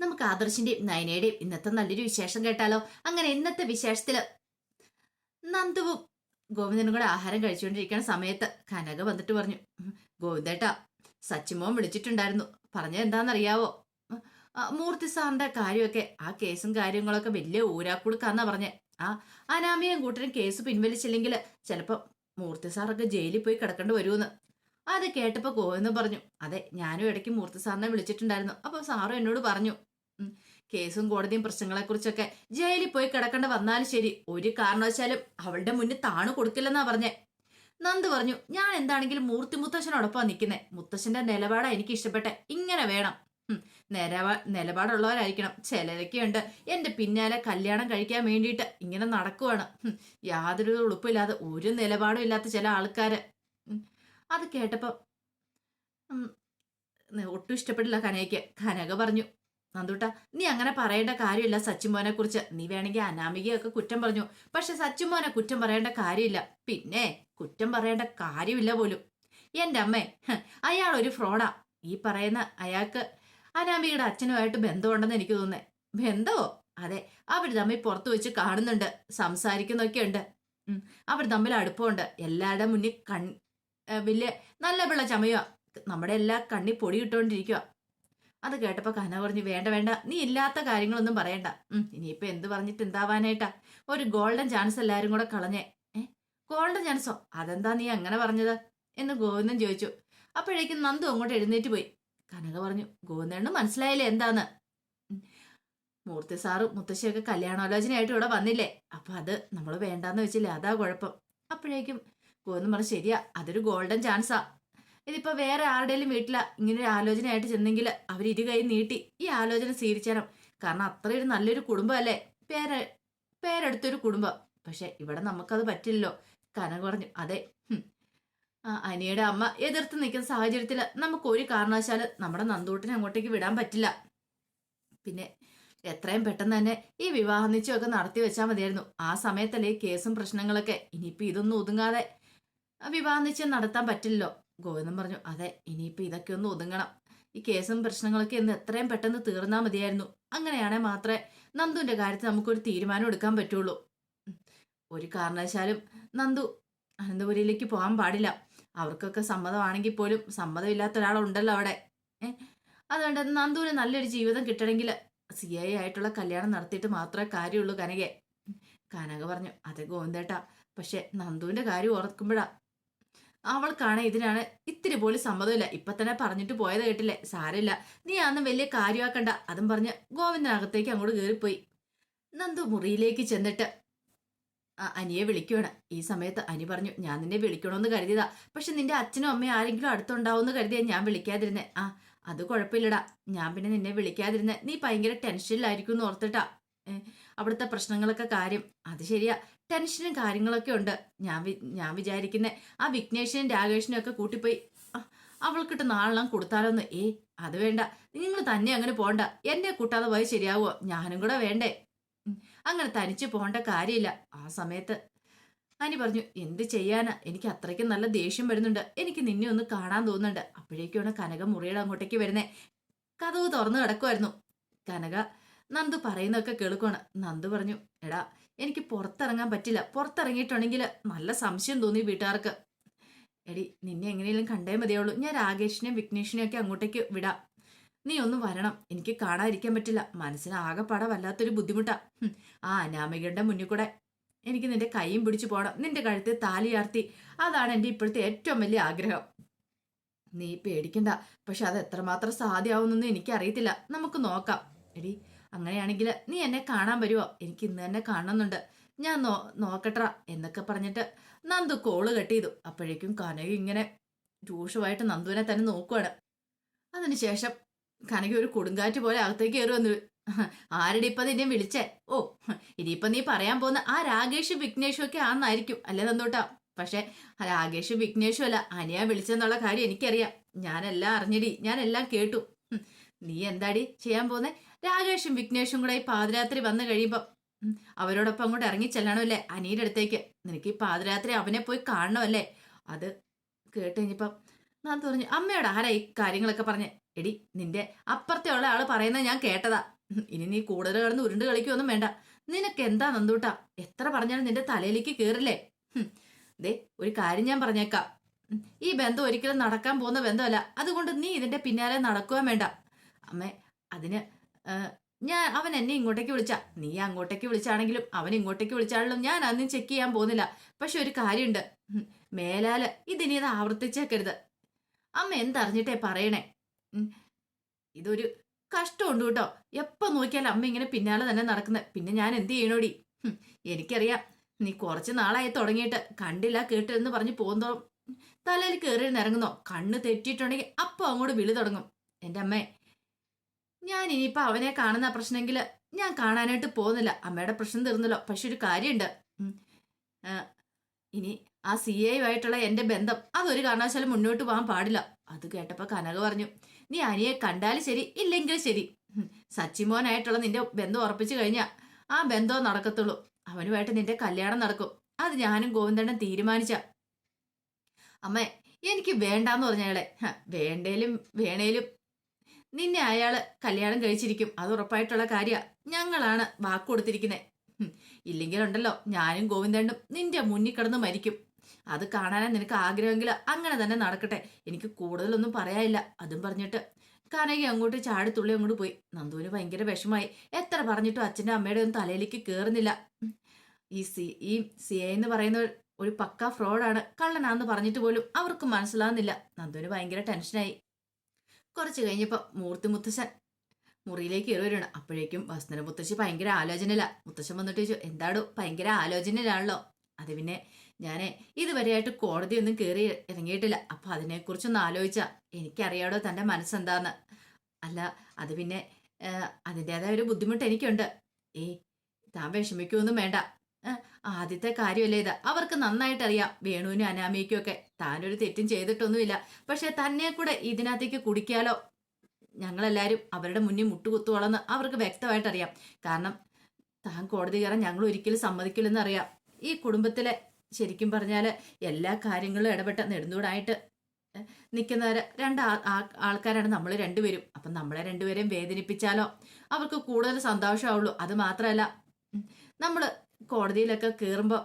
നമുക്ക് ആദർശിന്റെയും നയനയുടെയും ഇന്നത്തെ നല്ലൊരു വിശേഷം കേട്ടാലോ? അങ്ങനെ ഇന്നത്തെ വിശേഷത്തിൽ നന്ദുവും ഗോവിന്ദനും കൂടെ ആഹാരം കഴിച്ചുകൊണ്ടിരിക്കുന്ന സമയത്ത് കനക വന്നിട്ട് പറഞ്ഞു "ഉം, ഗോവിന്ദേട്ടാ സച്ചിമോൻ വിളിച്ചിട്ടുണ്ടായിരുന്നു. പറഞ്ഞത് എന്താണെന്നറിയാവോ? മൂർത്തി സാറിന്റെ കാര്യമൊക്കെ ആ കേസും കാര്യങ്ങളൊക്കെ വലിയ ഊരാക്കുടുക്കാന്നാ പറഞ്ഞേ. ആ അനാമിയും കൂട്ടരും കേസ് പിൻവലിച്ചില്ലെങ്കിൽ ചിലപ്പോ മൂർത്തി സാറൊക്കെ ജയിലിൽ പോയി കിടക്കേണ്ടി വരുമെന്ന് അത് കേട്ടപ്പോ ഗോവിന്ദൻ പറഞ്ഞു അതെ ഞാനും ഇടയ്ക്ക് മൂർത്തി സാറിനെ വിളിച്ചിട്ടുണ്ടായിരുന്നു. അപ്പൊ സാറും എന്നോട് പറഞ്ഞു കേസും കോടതിയും പ്രശ്നങ്ങളെ കുറിച്ചൊക്കെ ജയിലിൽ പോയി കിടക്കേണ്ട വന്നാലും ശരി. ഒരു കാരണവശാലും അവളുടെ മുന്നിൽ താണു കൊടുക്കില്ലെന്നാ പറഞ്ഞേ. നന്ദ് പറഞ്ഞു ഞാൻ എന്താണെങ്കിലും മൂർത്തി മുത്തശ്ശനോടൊപ്പം നിൽക്കുന്നേ. മുത്തശ്ശന്റെ നിലപാടാ എനിക്ക് ഇഷ്ടപ്പെട്ടെ. ഇങ്ങനെ വേണം. നിലപാ നിലപാടുള്ളവരായിരിക്കണം. ചിലരൊക്കെ ഉണ്ട് എന്റെ പിന്നാലെ കല്യാണം കഴിക്കാൻ വേണ്ടിയിട്ട് ഇങ്ങനെ നടക്കുവാണ്. യാതൊരു ഉളുപ്പില്ലാതെ ഒരു നിലപാടും ഇല്ലാത്ത ചില ആൾക്കാര്. അത് കേട്ടപ്പോ ഒട്ടും ഇഷ്ടപ്പെട്ടില്ല കനയ്ക്ക് കനക പറഞ്ഞു നന്ദൂട്ട നീ അങ്ങനെ പറയേണ്ട കാര്യമില്ല സച്ചിമോനെ കുറിച്ച്. നീ വേണമെങ്കിൽ അനാമികയൊക്കെ കുറ്റം പറഞ്ഞു. പക്ഷെ സച്ചിമോനെ കുറ്റം പറയേണ്ട കാര്യമില്ല. പിന്നെ കുറ്റം പറയേണ്ട കാര്യമില്ല പോലും. എന്റെ അമ്മേ അയാൾ ഒരു ഫ്രോഡാ. ഈ പറയുന്ന അയാൾക്ക് അനാമികയുടെ അച്ഛനുമായിട്ട് ബന്ധമുണ്ടെന്ന് എനിക്ക് തോന്നുന്നേ. ബന്ധമോ അതെ അവർ തമ്മിൽ പുറത്തു വെച്ച് കാണുന്നുണ്ട് സംസാരിക്കുന്നൊക്കെ ഉണ്ട് അവർ തമ്മിൽ അടുപ്പമുണ്ട്. എല്ലാവരുടെ മുന്നിൽ കൺ വലിയ നല്ല പിള്ള ചമയോ നമ്മുടെ എല്ലാ കണ്ണി പൊടി ഇട്ടുകൊണ്ടിരിക്കുക അത് കേട്ടപ്പോൾ കന പറഞ്ഞു വേണ്ട വേണ്ട നീ ഇല്ലാത്ത കാര്യങ്ങളൊന്നും പറയണ്ട. ഉം, ഇനിയിപ്പോ എന്ത് പറഞ്ഞിട്ട് എന്താവാനായിട്ടാ? ഒരു ഗോൾഡൻ ചാൻസ് എല്ലാരും കൂടെ കളഞ്ഞേ. ഏ? ഗോൾഡൻ ചാൻസോ അതെന്താ നീ അങ്ങനെ പറഞ്ഞത്? എന്ന് ഗോവിന്ദൻ ചോദിച്ചു. അപ്പോഴേക്കും നന്ദു അങ്ങോട്ട് എഴുന്നേറ്റ് പോയി. കനക പറഞ്ഞു ഗോവിന്ദന് മനസ്സിലായില്ലേ എന്താന്ന്? മൂർത്തി സാറും മുത്തശ്ശിയൊക്കെ കല്യാണാലോചനയായിട്ട് ഇവിടെ വന്നില്ലേ? അപ്പൊ അത് നമ്മൾ വേണ്ടാന്ന് വെച്ചില്ലേ? അതാ കുഴപ്പം. അപ്പോഴേക്കും ഗോവിന്ദൻ പറഞ്ഞു ശരിയാ അതൊരു ഗോൾഡൻ ചാൻസാ ഇതിപ്പോ വേറെ ആരുടെയും വീട്ടില ഇങ്ങനൊരു ആലോചനയായിട്ട് ചെന്നെങ്കിൽ അവർ ഇരു കൈ നീട്ടി ഈ ആലോചന സ്വീകരിച്ചാലും. കാരണം അത്രയൊരു നല്ലൊരു കുടുംബമല്ലേ? പേര് പേരെടുത്തൊരു കുടുംബം. പക്ഷെ ഇവിടെ നമുക്കത് പറ്റില്ലല്ലോ. കനം കുറഞ്ഞു. അതെ അനിയുടെ അമ്മ എതിർത്ത് നിൽക്കുന്ന സാഹചര്യത്തിൽ നമുക്ക് ഒരു കാരണവശാൽ നമ്മുടെ നന്ദൂട്ടിനെ അങ്ങോട്ടേക്ക് വിടാൻ പറ്റില്ല. പിന്നെ എത്രയും പെട്ടെന്ന് തന്നെ ഈ വിവാഹ നിശ്ചയമൊക്കെ നടത്തി വെച്ചാൽ മതിയായിരുന്നു. ആ സമയത്തല്ലേ കേസും പ്രശ്നങ്ങളൊക്കെ. ഇനിയിപ്പോ ഇതൊന്നും ഒതുങ്ങാതെ വിവാഹ നിശ്ചയം നടത്താൻ പറ്റില്ലല്ലോ. ഗോവിന്ദൻ പറഞ്ഞു അതെ ഇനിയിപ്പോ ഇതൊക്കെ ഒന്ന് ഒതുങ്ങണം. ഈ കേസും പ്രശ്നങ്ങളൊക്കെ ഒന്ന് എത്രയും പെട്ടെന്ന് തീർന്നാൽ മതിയായിരുന്നു. അങ്ങനെയാണെങ്കിൽ മാത്രമേ നന്ദുവിന്റെ കാര്യത്തിൽ നമുക്കൊരു തീരുമാനം എടുക്കാൻ പറ്റുള്ളൂ. ഒരു കാരണവശാലും നന്ദു അനന്തപുരിയിലേക്ക് പോകാൻ പാടില്ല. അവർക്കൊക്കെ സമ്മതമാണെങ്കിൽ പോലും സമ്മതമില്ലാത്ത ഒരാളുണ്ടല്ലോ അവിടെ. അതുകൊണ്ട് നന്ദുവിന് നല്ലൊരു ജീവിതം കിട്ടണമെങ്കിൽ സി ഐ ആയിട്ടുള്ള കല്യാണം നടത്തിയിട്ട് മാത്രമേ കാര്യമുള്ളൂ കനകെ. കനക പറഞ്ഞു അതെ ഗോവിന്ദേട്ടാ പക്ഷെ നന്ദുവിന്റെ കാര്യം ഓർക്കുമ്പോഴാ അവൾക്കാണ് ഇതിനാണ് ഇത്തിരി പോലും സമ്മതമില്ല. ഇപ്പൊ തന്നെ പറഞ്ഞിട്ട് പോയത് കേട്ടില്ലേ? സാരമില്ല. നീ അന്നും വലിയ കാര്യമാക്കണ്ട. അതും പറഞ്ഞ് ഗോവിന്ദനകത്തേക്ക് അങ്ങോട്ട് കയറിപ്പോയി. നന്ദു മുറിയിലേക്ക് ചെന്നിട്ട് അനിയെ വിളിക്കുവാണ്. ഈ സമയത്ത് അനി പറഞ്ഞു ഞാൻ നിന്നെ വിളിക്കണമെന്ന് കരുതിയതാ. പക്ഷെ നിന്റെ അച്ഛനും അമ്മയും ആരെങ്കിലും അടുത്തുണ്ടാവുമെന്ന് കരുതിയാ ഞാൻ വിളിക്കാതിരുന്നേ. ആ അത് കുഴപ്പമില്ലടാ. ഞാൻ പിന്നെ നിന്നെ വിളിക്കാതിരുന്നേ. നീ ഭയങ്കര ടെൻഷനിലായിരിക്കും എന്ന് ഓർത്തിട്ടാ അവിടുത്തെ പ്രശ്നങ്ങളൊക്കെ കാര്യം. അത് ശരിയാ. ടെൻഷനും കാര്യങ്ങളൊക്കെ ഉണ്ട്. ഞാൻ ഞാൻ വിചാരിക്കുന്ന ആ വിഘ്നേഷിനും രാകേഷിനും ഒക്കെ കൂട്ടിപ്പോയി. അവൾക്കിട്ട് നാളെല്ലാം കൊടുത്താലോന്ന്. ഏ അത് വേണ്ട. നിങ്ങൾ തന്നെ അങ്ങനെ പോണ്ട. എന്നെ കൂട്ടാതെ പോയി ശരിയാവോ? ഞാനും കൂടെ വേണ്ടേ. അങ്ങനെ തനിച്ച് പോകേണ്ട കാര്യമില്ല. ആ സമയത്ത് അനി പറഞ്ഞു എന്ത് ചെയ്യാനാ? എനിക്ക് അത്രയ്ക്കും നല്ല ദേഷ്യം വരുന്നുണ്ട്. എനിക്ക് നിന്നെ ഒന്ന് കാണാൻ തോന്നുന്നുണ്ട്. അപ്പോഴേക്കുമാണ് കനക മുറിയുടെ അങ്ങോട്ടേക്ക് വരുന്നേ. കഥവ് തുറന്നു കിടക്കുമായിരുന്നു കനക നന്ദു പറയുന്നതൊക്കെ കേൾക്കുവാണ്. നന്ദു പറഞ്ഞു എടാ എനിക്ക് പുറത്തിറങ്ങാൻ പറ്റില്ല. പുറത്തിറങ്ങിയിട്ടുണ്ടെങ്കിൽ നല്ല സംശയം തോന്നി വീട്ടുകാർക്ക്. എടി നിന്നെ എങ്ങനെയെങ്കിലും കണ്ടേ മതിയുള്ളൂ ഞാൻ രാകേഷിനെയും വിഘ്നേഷിനെയും ഒക്കെ അങ്ങോട്ടേക്ക് വിടാം. നീ ഒന്ന് വരണം. എനിക്ക് കാണാതിരിക്കാൻ പറ്റില്ല. മനസ്സിന് ആകെപ്പാടെ വല്ലാത്തൊരു ബുദ്ധിമുട്ടാ. ആ അനാമികയുടെ മുന്നിൽ കൂടെ എനിക്ക് നിന്റെ കൈയും പിടിച്ചു പോകണം നിന്റെ കഴുത്ത് താലിയാർത്തി അതാണ് എന്റെ ഇപ്പോഴത്തെ ഏറ്റവും വലിയ ആഗ്രഹം. നീ പേടിക്കണ്ട. പക്ഷെ അത് എത്രമാത്രം സാധ്യമാവുന്നൊന്നും എനിക്കറിയത്തില്ല. നമുക്ക് നോക്കാം. എടി അങ്ങനെയാണെങ്കിൽ നീ എന്നെ കാണാൻ വരുമോ എനിക്ക് ഇന്ന് തന്നെ കാണുന്നുണ്ട് ഞാൻ നോ നോക്കട്ട എന്നൊക്കെ പറഞ്ഞിട്ട് നന്ദു കോൾ കട്ട് ചെയ്തു. അപ്പോഴേക്കും കനക ഇങ്ങനെ രൂക്ഷമായിട്ട് നന്ദുവിനെ തന്നെ നോക്കുവാണ്. അതിനുശേഷം കനക ഒരു കൊടുങ്കാറ്റ് പോലെ അകത്തേക്ക് കയറി വന്നു. ആരുടെ ഇപ്പൊ നിന്നെ വിളിച്ചേ? ഓ ഇനിയിപ്പൊ നീ പറയാൻ പോകുന്ന ആ രാകേഷും വിഘ്നേഷും ഒക്കെ ആന്നായിരിക്കും. അല്ലേ നന്ദോട്ടാ? പക്ഷെ രാകേഷും വിഘ്നേഷും അല്ല. അനിയ വിളിച്ചെന്നുള്ള കാര്യം എനിക്കറിയാം. ഞാനെല്ലാം അറിഞ്ഞടി. ഞാനെല്ലാം കേട്ടു. നീ എന്താടി ചെയ്യാൻ പോന്നെ രാകേഷും വിഘ്നേഷും കൂടെ ഈ പാതിരാത്രി വന്നു കഴിയുമ്പോൾ അവരോടൊപ്പം അങ്ങോട്ട് ഇറങ്ങി ചെല്ലണമല്ലേ അനിയുടെ അടുത്തേക്ക്. നിനക്ക് ഈ പാതിരാത്രി അവനെ പോയി കാണണമല്ലേ അത് കേട്ട് കഴിഞ്ഞപ്പം ഞാൻ പറഞ്ഞു അമ്മയോട് ആരാ ഈ കാര്യങ്ങളൊക്കെ പറഞ്ഞ്? എടി നിന്റെ അപ്പുറത്തെ ഉള്ള ആൾ പറയുന്നത് ഞാൻ കേട്ടതാ. ഇനി നീ കൂടുതൽ കിടന്ന് ഉരുണ്ട് കളിക്കൊന്നും വേണ്ട. നിനക്ക് എന്താ നന്ദൂട്ടാ? എത്ര പറഞ്ഞാലും നിന്റെ തലയിലേക്ക് കേറില്ലേ? ഹും, ദേ ഒരു കാര്യം ഞാൻ പറഞ്ഞേക്കാം. ഈ ബന്ധം ഒരിക്കലും നടക്കാൻ പോകുന്ന ബന്ധമല്ല. അതുകൊണ്ട് നീ ഇതിന്റെ പിന്നാലെ നടക്കുവാൻ വേണ്ട. അമ്മേ അതിന് ഞാൻ അവൻ എന്നെ ഇങ്ങോട്ടേക്ക് വിളിച്ച. നീ അങ്ങോട്ടേക്ക് വിളിച്ചാണെങ്കിലും അവൻ ഇങ്ങോട്ടേക്ക് വിളിച്ചാണെങ്കിലും ഞാൻ അന്നും ചെക്ക് ചെയ്യാൻ പോകുന്നില്ല. പക്ഷെ ഒരു കാര്യമുണ്ട് മേലാൽ ഇതിനി ഇത് ആവർത്തിച്ചേക്കരുത്. അമ്മ എന്തറിഞ്ഞിട്ടേ പറയണേ? ഇതൊരു കഷ്ടമുണ്ട് കേട്ടോ. എപ്പോ നോക്കിയാലും അമ്മ ഇങ്ങനെ പിന്നാലെ തന്നെ നടക്കുന്നത് പിന്നെ ഞാൻ എന്ത് ചെയ്യണോടി? എനിക്കറിയാം. നീ കുറച്ച് നാളായി തുടങ്ങിയിട്ട് കണ്ടില്ല കേട്ടെന്ന് പറഞ്ഞ് പോകുന്നോ? തലയിൽ കയറി ഇറങ്ങുന്നോ? കണ്ണ് തെറ്റിയിട്ടുണ്ടെങ്കിൽ അപ്പോൾ അങ്ങോട്ട് വിളി തുടങ്ങും. എന്റെ അമ്മേ ഞാൻ ഇനിയിപ്പോ അവനെ കാണുന്ന പ്രശ്നമെങ്കിൽ ഞാൻ കാണാനായിട്ട് പോകുന്നില്ല. അമ്മയുടെ പ്രശ്നം തീർന്നല്ലോ. പക്ഷെ ഒരു കാര്യമുണ്ട്. ഇനി ആ സി എയുമായിട്ടുള്ള എന്റെ ബന്ധം അതൊരു കാരണവശാലും മുന്നോട്ട് പോകാൻ പാടില്ല. അത് കേട്ടപ്പോ കനക പറഞ്ഞു നീ അനിയെ കണ്ടാലും ശരി ഇല്ലെങ്കിൽ ശരി. സച്ചിമോനായിട്ടുള്ള നിന്റെ ബന്ധം ഉറപ്പിച്ചു കഴിഞ്ഞാ ആ ബന്ധം നടക്കത്തുള്ളൂ. അവനുമായിട്ട് നിന്റെ കല്യാണം നടക്കും. അത് ഞാനും ഗോവിന്ദണ്ണൻ തീരുമാനിച്ച. അമ്മേ എനിക്ക് വേണ്ടാന്ന് പറഞ്ഞയാളെ. വേണ്ടേലും വേണേലും നിന്നെ അയാൾ കല്യാണം കഴിച്ചിരിക്കും. അത് ഉറപ്പായിട്ടുള്ള കാര്യ. ഞങ്ങളാണ് വാക്ക് കൊടുത്തിരിക്കുന്നത് ഇല്ലെങ്കിലുണ്ടല്ലോ ഞാനും ഗോവിന്ദണ്ണും നിന്റെ മുന്നിൽ കിടന്ന് മരിക്കും. അത് കാണാനാ നിനക്ക് ആഗ്രഹമെങ്കിൽ അങ്ങനെ തന്നെ നടക്കട്ടെ. എനിക്ക് കൂടുതലൊന്നും പറയാനില്ല. അതും പറഞ്ഞിട്ട് കനകി അങ്ങോട്ട് ചാടി തുള്ളി അങ്ങോട്ട് പോയി. നന്ദുവിന് ഭയങ്കര വിഷമായി എത്ര പറഞ്ഞിട്ടും അച്ഛന്റെ അമ്മയുടെ ഒന്നും തലയിലേക്ക് കയറുന്നില്ല ഈ സി ഈ സി എ എന്ന് പറയുന്ന ഒരു പക്ക ഫ്രോഡാണ് കള്ളനാന്ന് പറഞ്ഞിട്ട് പോലും അവർക്ക് മനസ്സിലാകുന്നില്ല നന്ദുവിന് ഭയങ്കര ടെൻഷനായി. കുറച്ച് കഴിഞ്ഞപ്പോൾ മൂർത്തി മുത്തശ്ശൻ മുറിയിലേക്ക് വരുന്നു അപ്പോഴേക്കും വസന്തര മുത്തശ്ശി ഭയങ്കര ആലോചനയില്ല മുത്തശ്ശൻ വന്നിട്ട് ചോദിച്ചു എന്താടോ ഭയങ്കര ആലോചനയിലാണല്ലോ? അത് പിന്നെ ഞാൻ ഇതുവരെയായിട്ട് കോടതിയൊന്നും കയറി ഇറങ്ങിയിട്ടില്ല. അപ്പൊ അതിനെക്കുറിച്ചൊന്ന് ആലോചിച്ചാ. എനിക്കറിയാടോ തന്റെ മനസ്സെന്താന്ന്. അല്ല അത് പിന്നെ അതിന്റെതായ ഒരു ബുദ്ധിമുട്ട് എനിക്കുണ്ട്. ഏ താൻ വിഷമിക്കൊന്നും വേണ്ട. ആദ്യത്തെ കാര്യമല്ലേ ഇത്? അവർക്ക് നന്നായിട്ട് അറിയാം വേണുവിനും അനാമിക്കും ഒക്കെ താനൊരു തെറ്റും ചെയ്തിട്ടൊന്നുമില്ല. പക്ഷെ തന്നെ കൂടെ ഇതിനകത്തേക്ക് കുടിക്കാലോ? ഞങ്ങളെല്ലാവരും അവരുടെ മുന്നിൽ മുട്ടുകുത്തുവോളെന്ന് അവർക്ക് വ്യക്തമായിട്ട് അറിയാം കാരണം താൻ കോടതി കയറാൻ ഞങ്ങൾ ഒരിക്കലും സമ്മതിക്കില്ലെന്ന് അറിയാം ഈ കുടുംബത്തിലെ ശരിക്കും പറഞ്ഞാൽ എല്ലാ കാര്യങ്ങളും ഇടപെട്ട നെടുന്തൂടായിട്ട് നിൽക്കുന്നവരെ രണ്ട് ആൾക്കാരാണ് നമ്മൾ രണ്ടുപേരും. അപ്പം നമ്മളെ രണ്ടുപേരെയും വേദനിപ്പിച്ചാലോ? അവർക്ക് കൂടുതൽ സന്തോഷമാവുള്ളൂ അത് മാത്രമല്ല നമ്മൾ കോടതിയിലൊക്കെ കയറുമ്പോൾ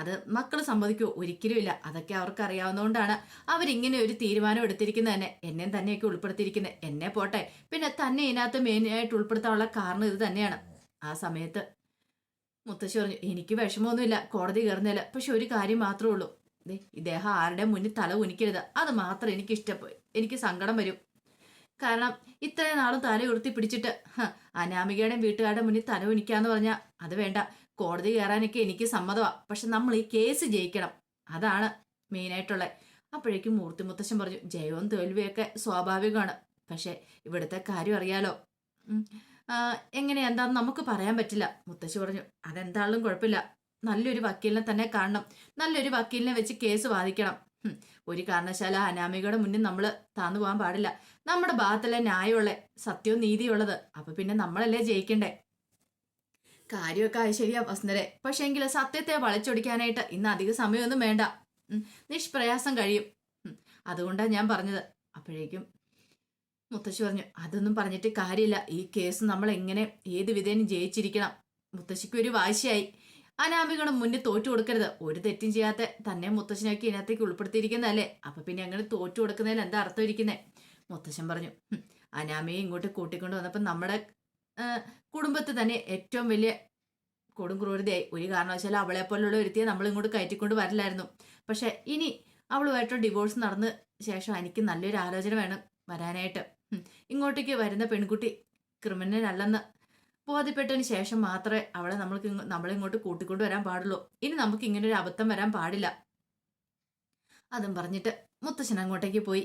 അത് മക്കൾ സമ്മതിക്കുമോ ഒരിക്കലും ഇല്ല. അതൊക്കെ അവർക്ക് അറിയാവുന്നതുകൊണ്ടാണ് അവരിങ്ങനെ ഒരു തീരുമാനം എടുത്തിരിക്കുന്നത് തന്നെ. എന്നെ തന്നെയൊക്കെ ഉൾപ്പെടുത്തിയിരിക്കുന്നത്. എന്നെ പോട്ടെ. പിന്നെ തന്നെ ഇതിനകത്ത് മെയിനായിട്ട് ഉൾപ്പെടുത്താനുള്ള കാരണം ഇത് തന്നെയാണ്. ആ സമയത്ത് മുത്തശ്ശി പറഞ്ഞു എനിക്ക് വിഷമമൊന്നുമില്ല. കോടതി കയറുന്നില്ല പക്ഷെ ഒരു കാര്യം മാത്രമേ ഉള്ളൂ. ഇദ്ദേഹം ആരുടെ മുന്നിൽ തല കുനിക്കരുത്. അത് മാത്രം എനിക്ക് ഇഷ്ടപ്പെട്ടു എനിക്ക് സങ്കടം വരും. കാരണം ഇത്രയും നാളും തല ഉയർത്തി പിടിച്ചിട്ട് അനാമികയുടെയും വീട്ടുകാരുടെ മുന്നിൽ തല കുനിക്കാന്ന് പറഞ്ഞാൽ അത് വേണ്ട. കോടതി കയറാനൊക്കെ എനിക്ക് സമ്മതമാണ് പക്ഷെ നമ്മൾ ഈ കേസ് ജയിക്കണം. അതാണ് മെയിനായിട്ടുള്ളത് അപ്പോഴേക്കും മൂർത്തി മുത്തശ്ശൻ പറഞ്ഞു ജയവും തോൽവിയൊക്കെ സ്വാഭാവികമാണ്. പക്ഷെ ഇവിടുത്തെ കാര്യം അറിയാലോ. എങ്ങനെ എന്താന്ന് നമുക്ക് പറയാൻ പറ്റില്ല. മുത്തശ്ശി പറഞ്ഞു അതെന്താണെങ്കിലും കുഴപ്പമില്ല. നല്ലൊരു വക്കീലിനെ തന്നെ കാണണം. നല്ലൊരു വക്കീലിനെ വെച്ച് കേസ് വാദിക്കണം. ഒരു കാരണശാല അനാമികയുടെ മുന്നിൽ നമ്മൾ താന്നു പോകാൻ പാടില്ല. നമ്മുടെ ഭാഗത്തല്ലേ ന്യായമുള്ള സത്യവും നീതിയുള്ളത്. അപ്പൊ പിന്നെ നമ്മളല്ലേ ജയിക്കണ്ടേ? കാര്യമൊക്കെ ശരിയാ വസുന്ധരെ. പക്ഷെ എങ്കിൽ സത്യത്തെ വളച്ചൊടിക്കാനായിട്ട് ഇന്ന് അധിക സമയമൊന്നും വേണ്ട. നിഷ്പ്രയാസം കഴിയും. അതുകൊണ്ടാണ് ഞാൻ പറഞ്ഞത്. അപ്പോഴേക്കും മുത്തശ്ശി പറഞ്ഞു അതൊന്നും പറഞ്ഞിട്ട് കാര്യമില്ല. ഈ കേസ് നമ്മൾ എങ്ങനെ ഏത് വിധേനും ജയിച്ചിരിക്കണം. മുത്തശ്ശിക്ക് ഒരു വാശിയായി. അനാമികയുടെ മുന്നിൽ തോറ്റു കൊടുക്കരുത്. ഒരു തെറ്റും ചെയ്യാത്ത തന്നെ മുത്തശ്ശനൊക്കെ ഇതിനകത്തേക്ക് ഉൾപ്പെടുത്തിയിരിക്കുന്നതല്ലേ? അപ്പൊ പിന്നെ അങ്ങനെ തോറ്റു കൊടുക്കുന്നതിൽ എന്താ അർത്ഥം ഇരിക്കുന്നേ? മുത്തശ്ശൻ പറഞ്ഞു "ഹും, അനാമിയെ ഇങ്ങോട്ട് കൂട്ടിക്കൊണ്ട് വന്നപ്പോൾ നമ്മുടെ കുടുംബത്തിൽ തന്നെ ഏറ്റവും വലിയ കൊടും ക്രൂരതയായി. ഒരു കാരണവശാലും അവളെ പോലുള്ള ഒരുത്തിയെ നമ്മൾ ഇങ്ങോട്ട് കയറ്റിക്കൊണ്ട് വരില്ലായിരുന്നു. പക്ഷെ ഇനി അവളുമായിട്ട് ഡിവോഴ്സ് നടന്ന ശേഷം എനിക്ക് നല്ലൊരു ആലോചന വേണം വരാനായിട്ട്. ഇങ്ങോട്ടേക്ക് വരുന്ന പെൺകുട്ടി ക്രിമിനൽ അല്ലെന്ന് ബോധ്യപ്പെട്ടതിന് ശേഷം മാത്രമേ അവളെ നമ്മൾക്ക് നമ്മളിങ്ങോട്ട് കൂട്ടിക്കൊണ്ട് വരാൻ പാടുള്ളൂ. ഇനി നമുക്ക് ഇങ്ങനെ ഒരു അബദ്ധം വരാൻ പാടില്ല. അതും പറഞ്ഞിട്ട് മുത്തശ്ശൻ അങ്ങോട്ടേക്ക് പോയി.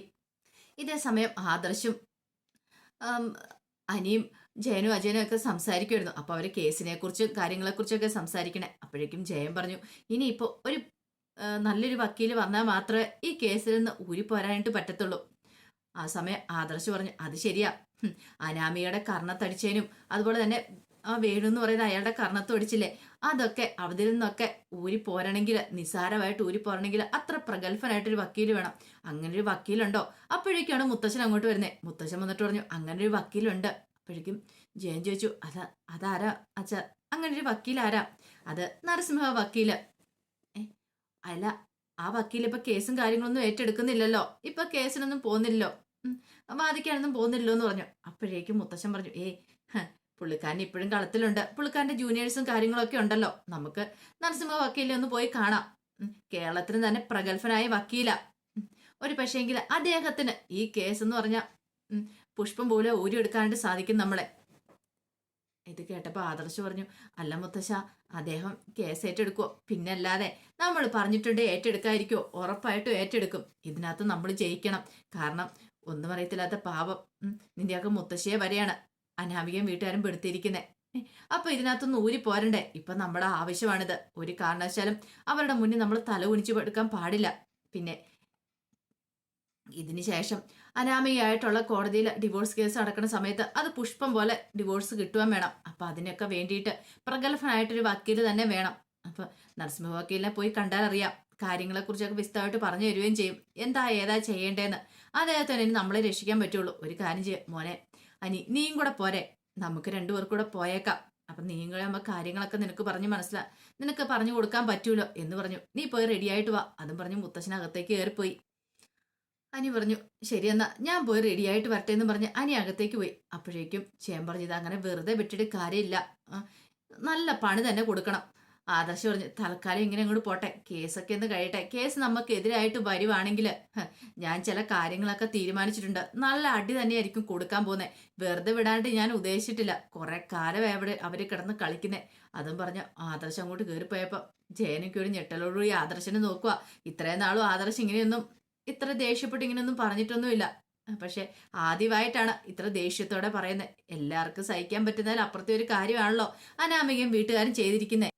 ഇതേ സമയം ആദർശും അനിയും ജയനും അജയനും ഒക്കെ സംസാരിക്കുമായിരുന്നു. അപ്പൊ അവർ കേസിനെ കുറിച്ചും കാര്യങ്ങളെ കുറിച്ചൊക്കെ സംസാരിക്കണേ. അപ്പോഴേക്കും ജയൻ പറഞ്ഞു ഇനി ഇപ്പൊ ഒരു നല്ലൊരു വക്കീൽ വന്നാൽ മാത്രമേ ഈ കേസിൽ നിന്ന് ഊരിപ്പോരാനായിട്ട് പറ്റത്തുള്ളൂ. ആ സമയം ആദർശ് പറഞ്ഞു അത് ശരിയാ. അനാമിയുടെ കർണത്തടിച്ചതിനും അതുപോലെ തന്നെ ആ വേണു എന്ന് പറയുന്ന അയാളുടെ കർണത്തടിച്ചില്ലേ അതൊക്കെ അവതിൽ നിന്നൊക്കെ ഊരി പോരണമെങ്കിൽ നിസാരമായിട്ട് ഊരി പോരണമെങ്കിൽ അത്ര പ്രഗത്ഭനായിട്ടൊരു വക്കീൽ വേണം. അങ്ങനെ ഒരു വക്കീലുണ്ടോ? അപ്പോഴേക്കാണ് മുത്തശ്ശൻ അങ്ങോട്ട് വരുന്നത് മുത്തശ്ശൻ വന്നിട്ട് പറഞ്ഞു അങ്ങനെ ഒരു വക്കീലുണ്ട്. അപ്പോഴേക്കും ജയൻ ചോദിച്ചു അതാ അതാരാ? അച്ഛ വക്കീൽ ആരാ അത് നരസിംഹ വക്കീൽ. ഏ അല്ല ആ വക്കീൽ ഇപ്പൊ കേസും കാര്യങ്ങളൊന്നും ഏറ്റെടുക്കുന്നില്ലല്ലോ. ഇപ്പൊ കേസിനൊന്നും പോകുന്നില്ലല്ലോ. വാദിക്കാനൊന്നും പോകുന്നില്ലല്ലോ എന്ന് പറഞ്ഞു. അപ്പോഴേക്കും മുത്തശ്ശൻ പറഞ്ഞു ഏ പുള്ളിക്കാരൻ ഇപ്പോഴും കളത്തിലുണ്ട്. പുള്ളിക്കാരന്റെ ജൂനിയേഴ്സും കാര്യങ്ങളൊക്കെ ഉണ്ടല്ലോ. നമുക്ക് നരസിംഹ വക്കീലിനെ ഒന്ന് പോയി കാണാം. കേരളത്തിന് തന്നെ പ്രഗത്ഭനായ വക്കീല. ഒരു പക്ഷേങ്കിൽ അദ്ദേഹത്തിന് ഈ കേസ് എന്ന് പറഞ്ഞ പുഷ്പം പോലെ ഊരിയെടുക്കാനായിട്ട് സാധിക്കും നമ്മളെ. ഇത് കേട്ടപ്പോൾ ആദർശ് പറഞ്ഞു അല്ല മുത്തശ്ശ അദ്ദേഹം കേസ് ഏറ്റെടുക്കുവോ? പിന്നല്ലാതെ നമ്മൾ പറഞ്ഞിട്ടുണ്ട് ഏറ്റെടുക്കായിരിക്കോ ഉറപ്പായിട്ടും ഏറ്റെടുക്കും. ഇതിനകത്ത് നമ്മൾ ജയിക്കണം. കാരണം ഒന്നും അറിയത്തില്ലാത്ത പാപം നിന്റെയൊക്കെ മുത്തശ്ശിയെ വരെയാണ് അനാമികയും വീട്ടുകാരും പെടുത്തിയിരിക്കുന്നത് അപ്പൊ ഇതിനകത്തൊന്ന് ഊരി പോരണ്ടേ? ഇപ്പൊ നമ്മുടെ ആവശ്യമാണിത്. ഒരു കാരണവശാലും അവരുടെ മുന്നിൽ നമ്മൾ തല കുനിച്ചു എടുക്കാൻ പാടില്ല. പിന്നെ ഇതിന് ശേഷം അനാമികയായിട്ടുള്ള കോടതിയിൽ ഡിവോഴ്സ് കേസ് നടക്കുന്ന സമയത്ത് അത് പുഷ്പം പോലെ ഡിവോഴ്സ് കിട്ടുവാൻ വേണം. അപ്പൊ അതിനൊക്കെ വേണ്ടിയിട്ട് പ്രഗത്ഭനായിട്ടൊരു വക്കീൽ തന്നെ വേണം. അപ്പൊ നരസിംഹ വക്കീലിനെ പോയി കണ്ടാൽ അറിയാം കാര്യങ്ങളെക്കുറിച്ചൊക്കെ വിശദമായിട്ട് പറഞ്ഞു തരുകയും ചെയ്യും. എന്താ ഏതാ ചെയ്യേണ്ടതെന്ന് അദ്ദേഹത്തിന് ഇനി നമ്മളെ രക്ഷിക്കാൻ പറ്റുള്ളൂ. ഒരു കാര്യം ചെയ്യും മോനെ. അനി നീയും കൂടെ പോരെ. നമുക്ക് രണ്ടുപേർക്കും കൂടെ പോയേക്കാം. അപ്പൊ നീയും കൂടെ ആകുമ്പോൾ കാര്യങ്ങളൊക്കെ നിനക്ക് പറഞ്ഞു മനസ്സിലാ. നിനക്ക് പറഞ്ഞു കൊടുക്കാൻ പറ്റൂലോ എന്ന് പറഞ്ഞു. നീ പോയി റെഡിയായിട്ട് വാ. അതും പറഞ്ഞു മുത്തശ്ശനകത്തേക്ക് കയറിപ്പോയി. അനി പറഞ്ഞു ശരി എന്നാ ഞാൻ പോയി റെഡിയായിട്ട് വരട്ടെ എന്ന് പറഞ്ഞ് അനി അകത്തേക്ക് പോയി. അപ്പോഴേക്കും ചേൻ പറഞ്ഞു ഇത് അങ്ങനെ വെറുതെ വിട്ടിട്ട് കാര്യമില്ല. നല്ല പണി തന്നെ കൊടുക്കണം. ആദർശ് പറഞ്ഞു തൽക്കാലം ഇങ്ങനെ അങ്ങോട്ട് പോട്ടെ. കേസൊക്കെ ഒന്ന് കഴിയട്ടെ. കേസ് നമുക്കെതിരായിട്ട് വരുവാണെങ്കിൽ ഞാൻ ചില കാര്യങ്ങളൊക്കെ തീരുമാനിച്ചിട്ടുണ്ട്. നല്ല അടി തന്നെയായിരിക്കും കൊടുക്കാൻ പോകുന്നത് വെറുതെ വിടാണ്ട് ഞാൻ ഉദ്ദേശിച്ചിട്ടില്ല. കുറെ കാലം അവിടെ അവർ കിടന്ന് കളിക്കുന്നേ. അതും പറഞ്ഞ ആദർശം അങ്ങോട്ട് കയറിപ്പോയപ്പോൾ ജയനൊക്കെ ഒരു ഞെട്ടലോടുകൂടി ആദർശനെ നോക്കുക ഇത്രയും നാളും ആദർശം ഇങ്ങനെയൊന്നും ഇത്ര ദേഷ്യപ്പെട്ട് ഇങ്ങനെയൊന്നും പറഞ്ഞിട്ടൊന്നുമില്ല. പക്ഷെ ആദ്യമായിട്ടാണ് ഇത്ര ദേഷ്യത്തോടെ പറയുന്നത്. എല്ലാവർക്കും സഹിക്കാൻ പറ്റുന്നതിൽ അപ്പുറത്തെ ഒരു കാര്യമാണല്ലോ അനാമികയും വീട്ടുകാരും ചെയ്തിരിക്കുന്നത്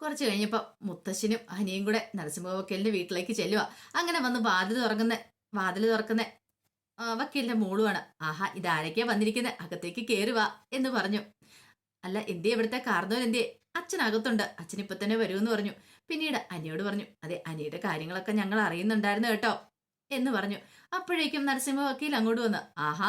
കുറച്ച് കഴിഞ്ഞപ്പോൾ മുത്തശ്ശനും അനിയും കൂടെ നരസിംഹ വക്കീലിന്റെ വീട്ടിലേക്ക് ചെല്ലുക അങ്ങനെ വന്ന് വാതിൽ തുറക്കുന്ന വാതിൽ തുറക്കുന്ന. വക്കീലിന്റെ മോളുമാണ് ആഹാ ഇതാരൊക്കെയാ വന്നിരിക്കുന്നത് അകത്തേക്ക് കയറുക എന്ന് പറഞ്ഞു. അല്ല എന്തേ ഇവിടുത്തെ കാർന്നോൻ എന്തേ അച്ഛനകത്തുണ്ട്. അച്ഛൻ തന്നെ വരുമെന്ന് പറഞ്ഞു. പിന്നീട് അനിയോട് പറഞ്ഞു അതെ അനിയുടെ കാര്യങ്ങളൊക്കെ ഞങ്ങൾ അറിയുന്നുണ്ടായിരുന്നു കേട്ടോ. എന്ന് പറഞ്ഞു. അപ്പോഴേക്കും നരസിംഹ വക്കീൽ അങ്ങോട്ട് വന്ന് ആഹാ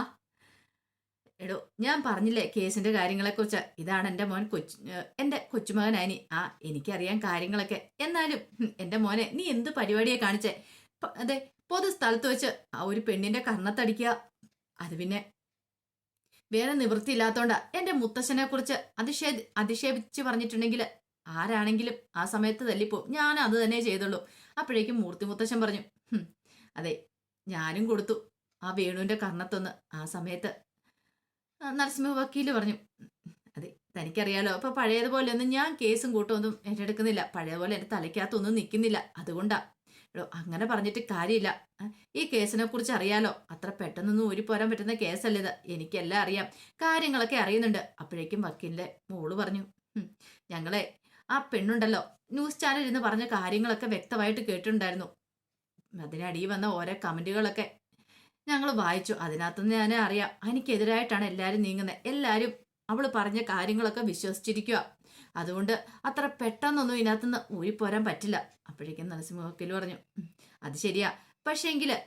എടോ ഞാൻ പറഞ്ഞില്ലേ കേസിന്റെ കാര്യങ്ങളെക്കുറിച്ച്? ഇതാണ് എന്റെ മോൻ കൊച്ചു എന്റെ കൊച്ചുമകൻ അനി ആ എനിക്കറിയാൻ കാര്യങ്ങളൊക്കെ. എന്നാലും എന്റെ മോനെ നീ എന്ത് പരിപാടിയെ കാണിച്ചേ? അതെ പൊതു സ്ഥലത്ത് വെച്ച് ആ ഒരു പെണ്ണിന്റെ കർണത്തടിക്കുക. അത് പിന്നെ വേറെ നിവൃത്തിയില്ലാത്തോണ്ടാ. എന്റെ മുത്തശ്ശനെ കുറിച്ച് അതിശേ അധിക്ഷേപിച്ച് പറഞ്ഞിട്ടുണ്ടെങ്കിൽ ആരാണെങ്കിലും ആ സമയത്ത് തല്ലിപ്പോ ഞാൻ അത് തന്നെ ചെയ്തുള്ളൂ. അപ്പോഴേക്കും മൂർത്തി മുത്തശ്ശൻ പറഞ്ഞു "ഹും, അതെ ഞാനും കൊടുത്തു. ആ വേണുവിന്റെ കർണത്തൊന്ന് ആ സമയത്ത്. നരസിംഹ വക്കീൽ പറഞ്ഞു അതെ തനിക്കറിയാലോ അപ്പൊ പഴയതുപോലെ ഒന്നും ഞാൻ കേസും കൂട്ടമൊന്നും ഏറ്റെടുക്കുന്നില്ല. പഴയതുപോലെ എന്റെ തലയ്ക്കകത്തൊന്നും നിൽക്കുന്നില്ല. അതുകൊണ്ടാ. എടോ അങ്ങനെ പറഞ്ഞിട്ട് കാര്യമില്ല. ഈ കേസിനെ കുറിച്ച് അറിയാലോ അത്ര പെട്ടെന്നൊന്നും ഊരിപ്പോരാൻ പറ്റുന്ന കേസല്ല ഇത്. എനിക്കെല്ലാം അറിയാം. കാര്യങ്ങളൊക്കെ അറിയുന്നുണ്ട്. അപ്പോഴേക്കും വക്കീലിന്റെ മോൾ പറഞ്ഞു ഞങ്ങളെ ആ പെണ്ണുണ്ടല്ലോ ന്യൂസ് ചാനലിൽ നിന്ന് പറഞ്ഞ കാര്യങ്ങളൊക്കെ വ്യക്തമായിട്ട് കേട്ടിട്ടുണ്ടായിരുന്നു. അതിനടിയിൽ വന്ന ഓരോ കമന്റുകളൊക്കെ ഞങ്ങൾ വായിച്ചു. അതിനകത്തുനിന്ന് ഞാൻ അറിയാം. എനിക്കെതിരായിട്ടാണ് എല്ലാവരും നീങ്ങുന്നത് എല്ലാവരും അവൾ പറഞ്ഞ കാര്യങ്ങളൊക്കെ വിശ്വസിച്ചിരിക്കുക അതുകൊണ്ട് അത്ര പെട്ടെന്നൊന്നും ഇതിനകത്തുനിന്ന് ഊരിപ്പോരാൻ പറ്റില്ല. അപ്പോഴേക്കും നരസിംഹക്കിൽ പറഞ്ഞു അത് ശരിയാ. പക്ഷേങ്കിൽ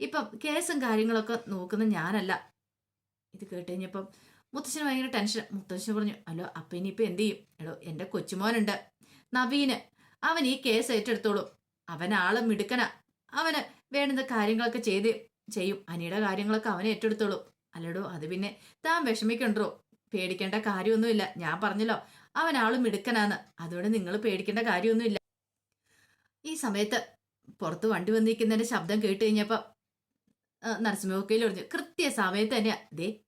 ഇപ്പം കേസും കാര്യങ്ങളൊക്കെ നോക്കുന്ന ഞാനല്ല. ഇത് കേട്ട് കഴിഞ്ഞപ്പം മുത്തശ്ശന് ഭയങ്കര ടെൻഷൻ. മുത്തശ്ശൻ പറഞ്ഞു അല്ലോ അപ്പം ഇനിയിപ്പോൾ എന്ത് ചെയ്യും? എടോ എന്റെ കൊച്ചുമോനുണ്ട്. നവീന് അവൻ ഈ കേസ് ഏറ്റെടുത്തോളൂ. അവൻ മിടുക്കന. അവന് വേണ്ടുന്ന കാര്യങ്ങളൊക്കെ ചെയ്ത് ചെയ്യും. അനിയുടെ കാര്യങ്ങളൊക്കെ അവനെ ഏറ്റെടുത്തോളൂ. അല്ലടോ അത് പിന്നെ താൻ വിഷമിക്കണ്ടോ? പേടിക്കേണ്ട കാര്യമൊന്നുമില്ല. ഞാൻ പറഞ്ഞല്ലോ അവൻ ആൾ മിടുക്കനാന്ന്. അതുകൊണ്ട് നിങ്ങൾ പേടിക്കേണ്ട കാര്യമൊന്നുമില്ല. ഈ സമയത്ത് പുറത്ത് വണ്ടി വന്നിരിക്കുന്നതിന്റെ ശബ്ദം കേട്ട് കഴിഞ്ഞപ്പോ നരസിംഹക്കയിൽ പറഞ്ഞു കൃത്യ സമയത്ത് തന്നെയാ ദേ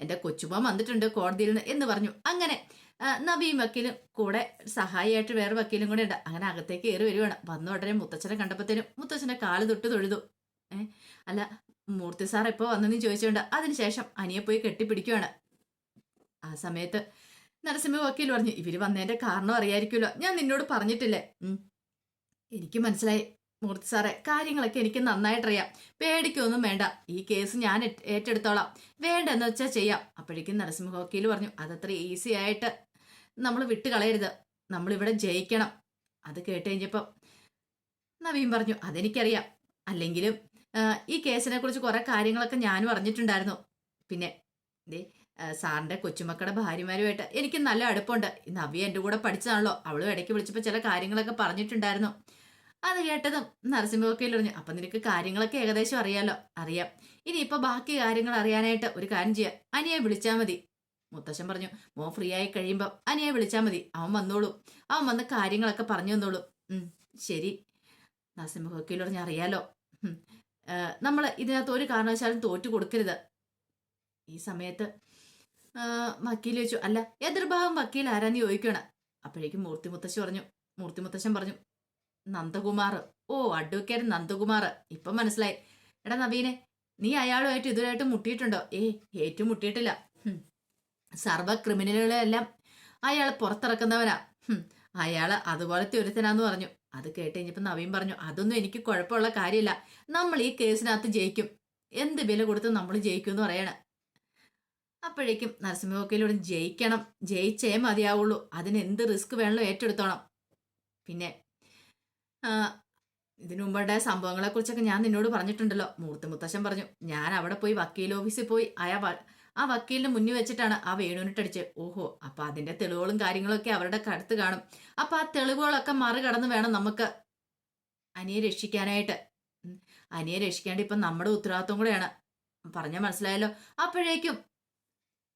എന്റെ കൊച്ചുമോൻ വന്നിട്ടുണ്ട് കോടതിയിൽ നിന്ന് എന്ന് പറഞ്ഞു. അങ്ങനെ നവീൻ വക്കീലും കൂടെ സഹായിയായിട്ട് വേറെ വക്കീലും കൂടെ ഉണ്ട്. അങ്ങനെ അകത്തേക്ക് കയറി വരുവാണ്. വന്ന ഉടനെ മുത്തച്ഛനെ കണ്ടപ്പോഴത്തേനും മുത്തച്ഛന്റെ കാൽ തൊട്ട് തൊഴുതു. ഏ അല്ല മൂർത്തി സാർ എപ്പോ വന്നെന്ന് ചോദിച്ചുകൊണ്ട് അതിനുശേഷം അനിയെ പോയി കെട്ടിപ്പിടിക്കുവാണ്. ആ സമയത്ത് നരസിംഹ വക്കീൽ പറഞ്ഞു ഇവർ വന്നതിന്റെ കാരണം അറിയായിരിക്കുമല്ലോ. ഞാൻ നിന്നോട് പറഞ്ഞിട്ടില്ലേ. എനിക്ക് മനസ്സിലായി. മൂർത്തി സാറേ കാര്യങ്ങളൊക്കെ എനിക്ക് നന്നായിട്ടറിയാം. പേടിക്കൊന്നും വേണ്ട. ഈ കേസ് ഞാൻ ഏറ്റെടുത്തോളാം. വേണ്ടെന്ന് വെച്ചാൽ ചെയ്യാം. അപ്പോഴേക്കും നരസിംഹ വക്കീൽ പറഞ്ഞു അതത്ര ഈസി ആയിട്ട് നമ്മൾ വിട്ട് കളയരുത് നമ്മളിവിടെ ജയിക്കണം. അത് കേട്ട് കഴിഞ്ഞപ്പം നവീൻ പറഞ്ഞു അതെനിക്കറിയാം. അല്ലെങ്കിലും ഈ കേസിനെ കുറിച്ച് കുറെ കാര്യങ്ങളൊക്കെ ഞാനും അറിഞ്ഞിട്ടുണ്ടായിരുന്നു. പിന്നെ ദേ ആ, സാറിന്റെ കൊച്ചുമക്കളുടെ ഭാര്യമാരുമായിട്ട് എനിക്ക് നല്ല അടുപ്പമുണ്ട് ഈ നവ്യ എന്റെ കൂടെ പഠിച്ചതാണല്ലോ. അവളും ഇടയ്ക്ക് വിളിച്ചപ്പോൾ ചില കാര്യങ്ങളൊക്കെ പറഞ്ഞിട്ടുണ്ടായിരുന്നു. അത് കേട്ടതും നരസിംഹമൊക്കെ പറഞ്ഞു അപ്പം നിനക്ക് കാര്യങ്ങളൊക്കെ ഏകദേശം അറിയാലോ. അറിയാം. ഇനിയിപ്പോൾ ബാക്കി കാര്യങ്ങൾ അറിയാനായിട്ട് ഒരു കാര്യം ചെയ്യാം. അനിയെ വിളിച്ചാൽ മതി. മുത്തശ്ശൻ പറഞ്ഞു മോൻ ഫ്രീ ആയി കഴിയുമ്പോൾ അനിയെ വിളിച്ചാൽ മതി. അവൻ വന്നോളൂ. അവൻ വന്ന കാര്യങ്ങളൊക്കെ പറഞ്ഞു തന്നോളൂ. ശരി. നാസിം വക്കീൽ പറഞ്ഞു അറിയാലോ. നമ്മൾ ഇതിനകത്ത് ഒരു കാരണവശാലും തോറ്റു കൊടുക്കരുത്. ഈ സമയത്ത് വക്കീൽ ചോദിച്ചു അല്ല എതിർഭാഗം വക്കീൽ ആരാന്ന് ചോദിക്കണം അപ്പോഴേക്കും മൂർത്തി മുത്തശ്ശി പറഞ്ഞു മൂർത്തി മുത്തശ്ശൻ പറഞ്ഞു നന്ദകുമാർ. ഓ അഡ്വക്കേറ്റ് നന്ദകുമാർ. ഇപ്പം മനസ്സിലായി. എടാ നവീനെ നീ അയാളുമായിട്ട് ഇതുവരായിട്ട് മുട്ടിയിട്ടുണ്ടോ? ഏ ഏറ്റവും സർവ ക്രിമിനലുകളെല്ലാം അയാൾ പുറത്തിറക്കുന്നവനാ. അയാൾ അതുപോലത്തെ ഒരുത്തനാന്ന് പറഞ്ഞു. അത് കേട്ട് കഴിഞ്ഞപ്പോൾ നവീൻ പറഞ്ഞു അതൊന്നും എനിക്ക് കുഴപ്പമുള്ള കാര്യമില്ല. നമ്മൾ ഈ കേസിനകത്ത് ജയിക്കും. എന്ത് വില കൊടുത്ത് നമ്മൾ ജയിക്കും എന്ന് പറയണ. അപ്പോഴേക്കും നരസിംഹവക്കയിലൂടെ ജയിക്കണം. ജയിച്ചേ മതിയാവുള്ളൂ. അതിന് എന്ത് റിസ്ക് വേണമല്ലോ ഏറ്റെടുത്തോണം. പിന്നെ ഇതിനു മുമ്പുണ്ടായ സംഭവങ്ങളെക്കുറിച്ചൊക്കെ ഞാൻ നിന്നോട് പറഞ്ഞിട്ടുണ്ടല്ലോ. മൂർത്തി മുത്തശ്ശൻ പറഞ്ഞു ഞാൻ അവിടെ പോയി വക്കീൽ ഓഫീസിൽ പോയി അയാ വ- ആ വക്കീലിന് മുന്നിൽ വെച്ചിട്ടാണ് ആ വേണുവിനിട്ടടിച്ച് ഓഹോ അപ്പൊ അതിന്റെ തെളിവുകളും കാര്യങ്ങളൊക്കെ അവരുടെ കടുത്ത് കാണും. അപ്പൊ ആ തെളിവുകളൊക്കെ മറികടന്ന് വേണം നമുക്ക് അനിയെ രക്ഷിക്കാനായിട്ട്. അനിയെ രക്ഷിക്കാണ്ട് ഇപ്പൊ നമ്മുടെ ഉത്തരവാദിത്വം കൂടെയാണ്. പറഞ്ഞാൽ മനസ്സിലായല്ലോ? അപ്പോഴേക്കും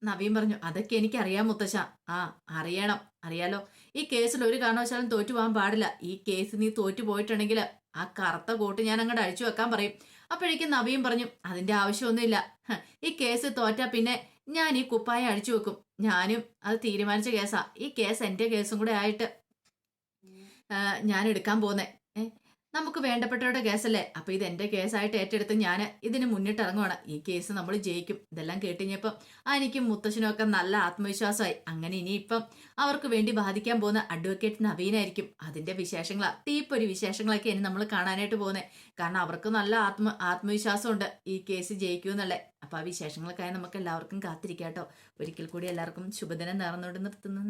നവീൻ പറഞ്ഞു അതൊക്കെ എനിക്കറിയാം മുത്തശ്ശ. ആ അറിയണം. അറിയാലോ? ഈ കേസിൽ ഒരു കാരണവശാലും തോറ്റു പോകാൻ പാടില്ല. ഈ കേസ് നീ തോറ്റു പോയിട്ടുണ്ടെങ്കിൽ ആ കറുത്ത കോട്ട് ഞാൻ അങ്ങോട്ട് അഴിച്ചു വെക്കാൻ പറയും. അപ്പോഴേക്കും നവിയും പറഞ്ഞു അതിന്റെ ആവശ്യമൊന്നുമില്ല. ഈ കേസ് തോറ്റാ പിന്നെ ഞാൻ ഈ കുപ്പായം അഴിച്ചു വെക്കും. ഞാനും അത് തീരുമാനിച്ച കേസാ. ഈ കേസ് എന്റെ കേസും കൂടെ ആയിട്ട് ഞാൻ എടുക്കാൻ പോന്നെ. നമുക്ക് വേണ്ടപ്പെട്ടവരുടെ കേസല്ലേ? അപ്പൊ ഇത് എന്റെ കേസായിട്ട് ഏറ്റെടുത്ത് ഞാൻ ഇതിന് മുന്നിട്ട് ഇറങ്ങുവാണ് ഈ കേസ് നമ്മൾ ജയിക്കും. ഇതെല്ലാം കേട്ടുകഴിഞ്ഞപ്പം എനിക്കും മുത്തശ്ശനും ഒക്കെ നല്ല ആത്മവിശ്വാസമായി. അങ്ങനെ ഇനിയിപ്പം അവർക്ക് വേണ്ടി ബാധിക്കാൻ പോകുന്ന അഡ്വക്കേറ്റ് നവീനായിരിക്കും. അതിന്റെ വിശേഷങ്ങളാ തീപ്പൊരി വിശേഷങ്ങളൊക്കെ ഇനി നമ്മൾ കാണാനായിട്ട് പോകുന്നത് കാരണം അവർക്ക് നല്ല ആത്മ ആത്മവിശ്വാസമുണ്ട് ഈ കേസ് ജയിക്കുമെന്നുള്ളത് അപ്പൊ ആ വിശേഷങ്ങൾക്കായി നമുക്ക് എല്ലാവർക്കും കാത്തിരിക്കാം കേട്ടോ ഒരിക്കൽ കൂടി എല്ലാവർക്കും ശുഭദിനം നേർന്നുകൊണ്ട് നിർത്തുന്നു.